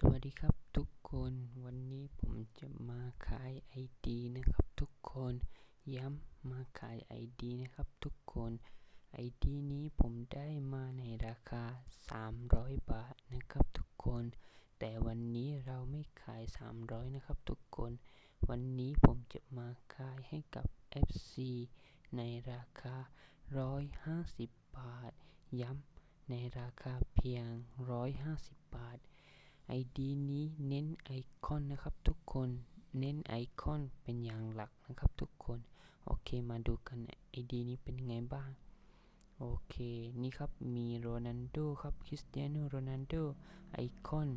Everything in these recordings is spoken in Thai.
สวัสดีครับทุกคนวันนี้ผมจะมาขาย ID นะครับ ทุกคนย้ำมาขาย ID นะครับ ทุกคน ID นี้ผมได้มาในราคา 300 บาทนะครับ ทุกคน แต่วันนี้เราไม่ขาย 300 นะครับ ทุกคน วันนี้ผมจะมาขายให้กับ FC ในราคา 150 บาท ย้ำในราคาเพียง 150 บาท ID นี้เน้นไอคอนนะครับทุกคนเน้นไอคอนเป็นอย่างหลักนะครับทุกคนโอเคมาดูกัน ID นี้เป็นไงบ้าง โอเค นี่ครับมีโรนัลโดครับคริสเตียโนโรนัลโดไอคอน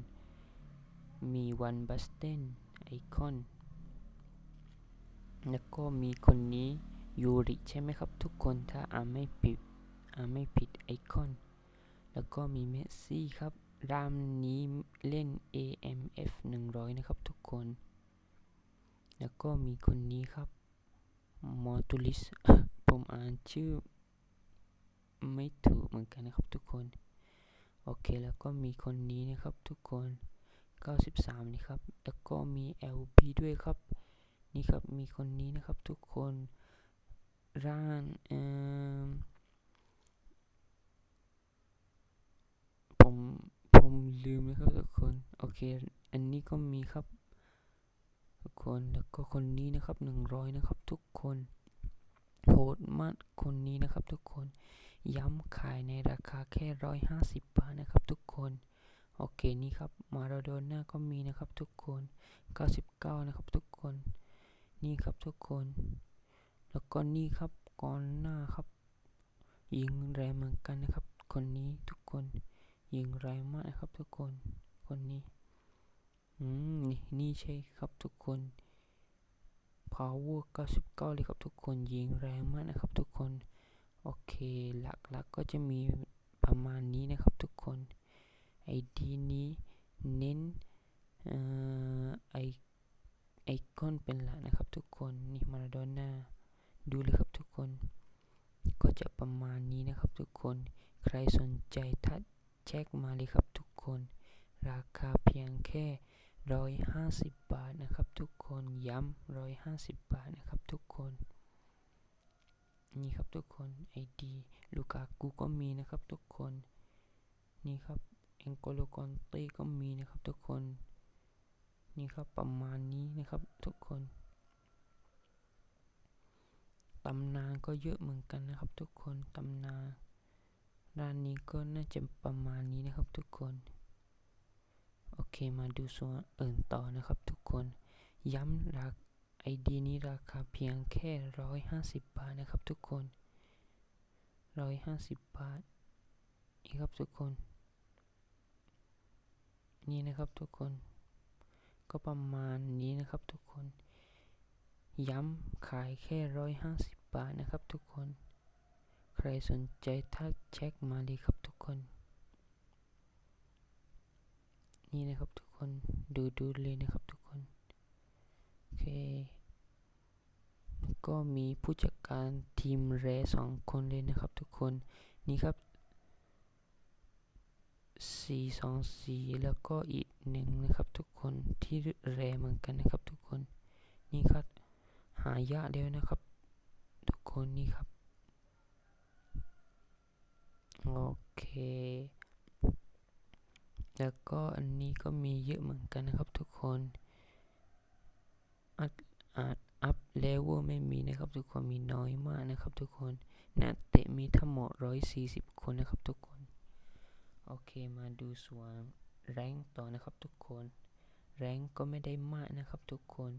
มีวันบัสเตนไอคอนแล้วก็มีคนนี้ยูริใช่ไหมครับทุกคนถ้าอ่านไม่ผิดอ่านไม่ผิดไอคอน แล้วก็มีเมสซี่ครับรามนี้ เล่น AMF 100 นะครับทุกคน แล้วก็มีคนนี้ครับมอตูลิสผมอ่านชื่อ ไม่ถูกเหมือนกันนะครับทุกคน โอเคแล้วก็มีคนนี้นะครับทุกคน 93 นี่ครับ แล้วก็มี LB ด้วยครับ นี่ครับมีคนนี้นะครับทุกคน ร้านเอ่อผม ผม ลืมนะครับทุกคน โอเค อันนี้ก็มีครับ ทุกคนแล้วก็คนนี้นะครับ100นะครับ ทุกคนโหดมากคนนี้นะครับ ทุกคน ย้ำขายในราคาแค่150บาทนะครับ ทุกคน โอเคนี่ครับ มาราโดน่าก็มีนะครับ ทุกคน99นะครับ ทุกคน นี่ครับทุกคน แล้วก็นี่ครับก่อนหน้าครับ ยิงแรงเหมือนกันนะครับ คนนี้ทุกคน ยิงแรงมากนะครับทุกคนคนนี้อืมนี่นี่ใช่ครับทุกคน power 99 เลยครับทุกคนยิงแรงมากนะครับทุกคนโอเคหลักๆกก็จะมีประมาณนี้นะครับทุกคน ID นี้เน้นอ่อไอไอคอนเป็นหลักนะครับทุกคนนี่มาราโดน่าดูเลยครับทุกคน ก็จะประมาณนี้นะครับทุกคน ใครสนใจทัก แช็คมาเลยครับทุกคน ราคาเพียงแค่ 150 บาทนะครับทุกคนย้ำ150 บาทนะครับทุกคนนี่ครับทุกคน ID ลูกากูก็มีนะครับทุกคน นี่ครับเองโกโลกอนเต้ก็มีนะครับทุกคน นี่ครับประมาณนี้นะครับทุกคนตำนานก็เยอะเหมือนกันนะครับทุกคนตำนาน ร้านนี้ก็น่าจะประมาณนี้นะครับทุกคน โอเคมาดูส่วนอื่นต่อนะครับทุกคน ย้ำราคไอดีนี้ราคาเพียงแค่ร้อยห้าสิบบาทนะครับทุกคนร้อยห้าสิบบาทนี่ครับทุกคน นี่นะครับทุกคน ก็ประมาณนี้นะครับทุกคน ย้ำขายแค่ร้อยห้าสิบบาทนะครับทุกคน ใครสนใจทักเช็คมาเลยครับทุกคน นี่นะครับทุกคนดูดูเลยนะครับทุกคนโอเค ก็มีผู้จัดการทีมเรสองคนเลยนะครับทุกคนนี่ครับ424แล้วก็อีกหนึ่งนะครับทุกคนที่แรเหมือนกันนะครับทุกคนนี่ครับหายากแล้วนะครับ ทุกคนนี่ครับ โอเค แล้วก็อันนี้ก็มีเยอะเหมือนกันนะครับทุกคนอาจอาจอัพเลเวลไม่มีนะครับทุกคนมีน้อยมากนะครับทุกคนนักเตะมีทั้งหมด 140 คนนะครับทุกคน โอเคมาดูส่วนแรงต่อนะครับทุกคน แรงก็ไม่ได้มากนะครับทุกคน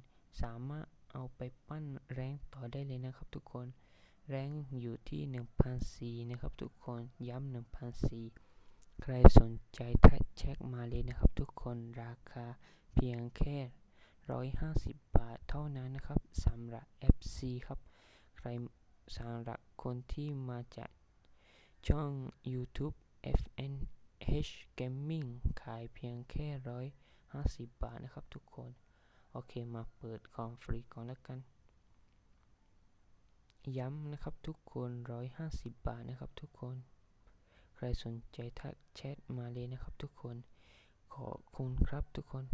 สามารถเอาไปปั้นแรงต่อได้เลยนะครับทุกคน แรงอยู่ที่ 1,004นะครับทุกคนย้ำ1,004ใครสนใจทักเช็คมาเลยนะครับทุกคนราคาเพียงแค่ 150 บาทเท่านั้นนะครับสำหรับ FC ครับ ใครสำหรับคนที่มาจากช่อง YouTube FNH Gaming ขายเพียงแค่ 150 บาทนะครับทุกคน โอเคมาเปิดคอมฟรีก่อนแล้วกัน ย้ำนะครับทุกคน 150 บาทนะครับทุกคน ใครสนใจทักแชทมาเลยนะครับทุกคน ขอบคุณครับทุกคน